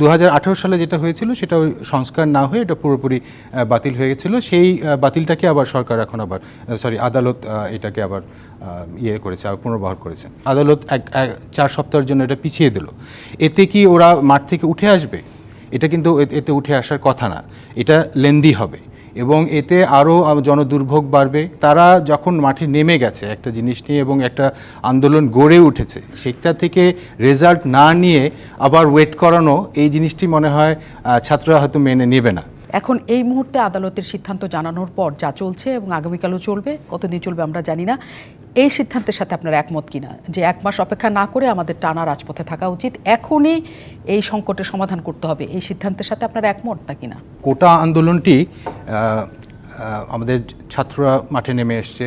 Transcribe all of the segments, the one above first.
দু হাজার আঠারো সালে যেটা হয়েছিল, সেটা ওই সংস্কার না হয়ে এটা পুরোপুরি বাতিল হয়ে গেছিল। সেই বাতিলটাকে আবার সরকার এখন আবার সরি আদালত এটাকে আবার ইয়ে করেছে, আবার পুনর্বহাল করেছে। আদালত এক- চার সপ্তাহের জন্য এটা পিছিয়ে দিল। এতে কি ওরা মাঠ থেকে উঠে আসবে? এটা কিন্তু এতে উঠে আসার কথা না। এটা লেন্দি হবে। এবং এতে আরও জনদুর্ভোগ বাড়বে। তারা যখন মাঠে নেমে গেছে একটা জিনিস নিয়ে এবং একটা আন্দোলন গড়ে উঠেছে, সেটা থেকে রেজাল্ট না নিয়ে আবার ওয়েট করানো, এই জিনিসটি মনে হয় ছাত্ররা হয়তো মেনে নেবে না। এখন এই মুহূর্তে আদালতের সিদ্ধান্ত জানানোর পর যা চলছে এবং আগামীকালও চলবে, কতদিন চলবে আমরা জানি না। এই সিদ্ধান্তের সাথে আপনার একমত কিনা? যে এক মাস অপেক্ষা না করে আমাদের টানা রাজপথে থাকা উচিত, এখনই এই সংকটের সমাধান করতে হবে। এই সিদ্ধান্তের সাথে আপনার একমত না? কিনা কোটা আন্দোলনটি আমাদের ছাত্ররা মাঠে নেমে এসছে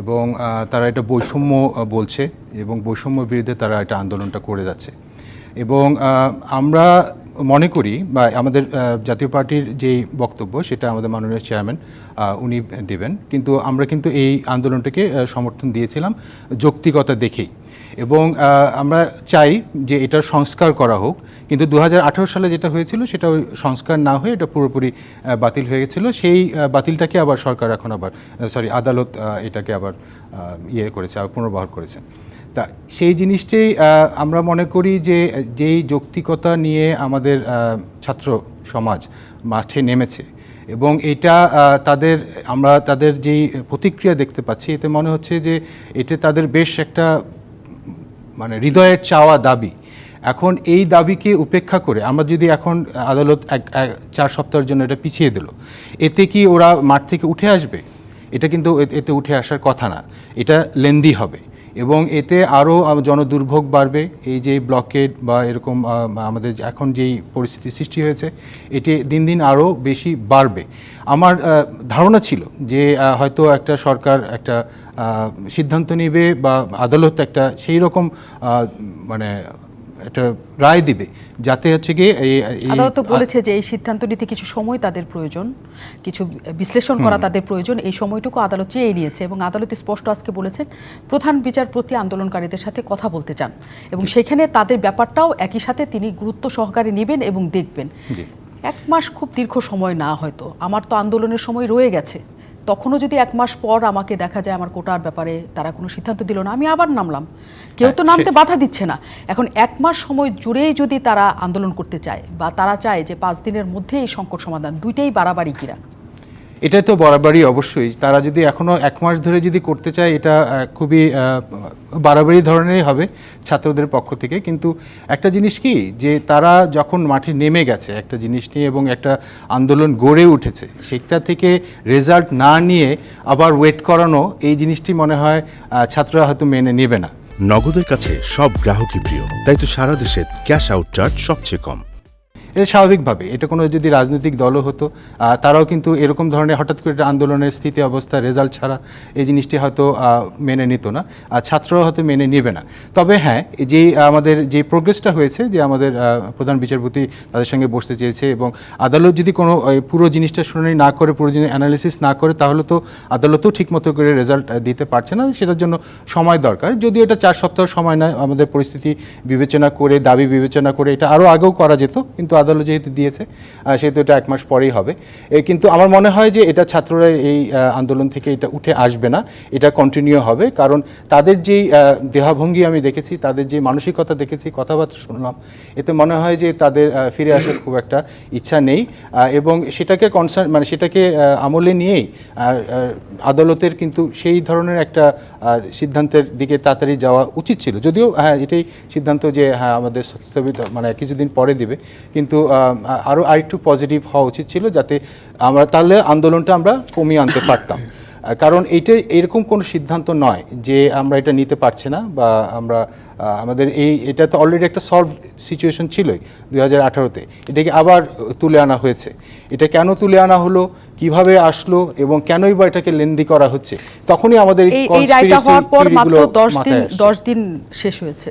এবং তারা এটা বৈষম্য বলছে এবং বৈষম্যের বিরুদ্ধে তারা এটা আন্দোলনটা করে যাচ্ছে। এবং আমরা মনে করি বা আমাদের জাতীয় পার্টির যেই বক্তব্য সেটা আমাদের মাননীয় চেয়ারম্যান উনি দেবেন। কিন্তু আমরা কিন্তু এই আন্দোলনটাকে সমর্থন দিয়েছিলাম যৌক্তিকতা দেখেই। এবং আমরা চাই যে এটার সংস্কার করা হোক। কিন্তু দু হাজার আঠারো সালে যেটা হয়েছিল সেটা ওই সংস্কার না হয়ে এটা পুরোপুরি বাতিল হয়ে গেছিল। সেই বাতিলটাকে আবার সরকার এখন আবার সরি আদালত এটাকে আবার ইয়ে করেছে, আবার পুনর্বহাল করেছে। তা সেই জিনিসটাই আমরা মনে করি যে যেই যৌক্তিকতা নিয়ে আমাদের ছাত্র সমাজ মাঠে নেমেছে এবং এটা তাদের, আমরা তাদের যেই প্রতিক্রিয়া দেখতে পাচ্ছি, এতে মনে হচ্ছে যে এটা তাদের বেশ একটা মানে হৃদয়ের চাওয়া দাবি। এখন এই দাবিকে উপেক্ষা করে আমরা যদি এখন আদালত এক- চার সপ্তাহের জন্য এটা পিছিয়ে দিল, এতে কি ওরা মাঠ থেকে উঠে আসবে? এটা কিন্তু এতে উঠে আসার কথা না। এটা লেন্দি হবে। এবং এতে আরও জনদুর্ভোগ বাড়বে। এই যে ব্লকেড বা এরকম আমাদের এখন যেই পরিস্থিতি সৃষ্টি হয়েছে, এটি দিন দিন আরও বেশি বাড়বে। আমার ধারণা ছিল যে হয়তো একটা সরকার একটা সিদ্ধান্ত নেবে বা আদালত একটা সেই রকম মানে একটা রায় দিবে যাতে হচ্ছে এই- আদালত বলেছে যে এই সিদ্ধান্ত নিতে কিছু সময় তাদের প্রয়োজন কিছু বিশ্লেষণ করা তাদের প্রয়োজন এই সময়টুকু আদালত চেয়ে নিয়েছে এবং আদালত স্পষ্ট আজকে বলেছেন প্রধান বিচারপতি আন্দোলনকারীদের সাথে কথা বলতে চান এবং সেখানে তাদের ব্যাপারটাও একই সাথে তিনি গুরুত্ব সহকারে নেবেন এবং দেখবেন। এক মাস খুব দীর্ঘ সময় না হয়তো আমার তো আন্দোলনের সময় রয়ে গেছে। তখনও যদি এক মাস পর আমাকে দেখা যায় আমার কোটার ব্যাপারে তারা কোনো সিদ্ধান্ত দিল না আমি আবার নামলাম। কেউ তো হ্যাঁ, নামতে বাধা দিচ্ছে না। এখন এক মাস সময় জুড়েই যদি তারা আন্দোলন করতে চায় বা তারা চায় যে পাঁচ দিনের মধ্যে এই সংকট সমাধান দুইটাই বাড়াবাড়ি কিনা। এটা তো বরাবরই অবশ্যই। তারা যদি এখনও এক মাস ধরে যদি করতে চায়, এটা খুবই বাড়াবাড়ি ধরনেরই হবে ছাত্রদের পক্ষ থেকে। কিন্তু একটা জিনিস কি, যে তারা যখন মাঠে নেমে গেছে একটা জিনিস নিয়ে এবং একটা আন্দোলন গড়ে উঠেছে, সেটা থেকে রেজাল্ট না নিয়ে আবার ওয়েট করানো, এই জিনিসটি মনে হয় ছাত্ররা হয়তো মেনে নেবে না। নগদের কাছে সব গ্রাহকই প্রিয়, তাই তো সারা দেশে ক্যাশ আউট চার্জ সবচেয়ে কম। এটা স্বাভাবিকভাবে। এটা কোনো যদি রাজনৈতিক দলও হতো তারাও কিন্তু এরকম ধরনের হঠাৎ করে একটা আন্দোলনের স্থিতি, অবস্থা, রেজাল্ট ছাড়া এই জিনিসটি হয়তো মেনে নিত না আর ছাত্ররাও হয়তো মেনে নেবে না। তবে হ্যাঁ যে, আমাদের যে প্রোগ্রেসটা হয়েছে, যে আমাদের প্রধান বিচারপতি তাদের সঙ্গে বসতে চেয়েছে এবং আদালত যদি কোনো পুরো জিনিসটা শুনানি না করে, পুরো জিনিস অ্যানালিসিস না করে, তাহলে তো আদালতও ঠিকমতো করে রেজাল্ট দিতে পারছে না। সেটার জন্য সময় দরকার। যদি এটা চার সপ্তাহ সময় নেয়, আমাদের পরিস্থিতি বিবেচনা করে, দাবি বিবেচনা করে এটা আরও আগেও করা যেত, কিন্তু আদালত যেহেতু দিয়েছে সেহেতু এটা এক মাস পরেই হবে। কিন্তু আমার মনে হয় যে এটা ছাত্ররা এই আন্দোলন থেকে এটা উঠে আসবে না, এটা কন্টিনিউ হবে। কারণ তাদের যেই দেহাভঙ্গি আমি দেখেছি, তাদের যে মানসিকতা দেখেছি, কথাবার্তা শুনলাম, এতে মনে হয় যে তাদের ফিরে আসার খুব একটা ইচ্ছা নেই। এবং সেটাকে কনসার্ন মানে সেটাকে আমলে নিয়েই আদালতের কিন্তু সেই ধরনের একটা সিদ্ধান্তের দিকে তাড়াতাড়ি যাওয়া উচিত ছিল। যদিও হ্যাঁ এটাই সিদ্ধান্ত যে হ্যাঁ আমাদের স্থগিত মানে কিছুদিন পরে দিবে। কিন্তু আরও আরেকটু পজিটিভ হওয়া উচিত ছিল যাতে আমরা তাহলে আন্দোলনটা আমরা কমিয়ে আনতে পারতাম। কারণ এটা এরকম কোনো সিদ্ধান্ত নয় যে আমরা এটা নিতে পারছি না বা আমরা আমাদের এই এটা তো অলরেডি একটা সলভ সিচুয়েশন ছিলই দুই হাজার আঠারোতে। এটাকে আবার তুলে আনা হয়েছে। এটা কেন তুলে আনা হলো কীভাবে আসলো এবং কেনই বা এটাকে লেন্দি করা হচ্ছে তখনই আমাদের এই এই রায়টা হওয়ার পর মাত্রগুলো দশ দিন মাথায় আসছে। দশ দিন শেষ হয়েছে।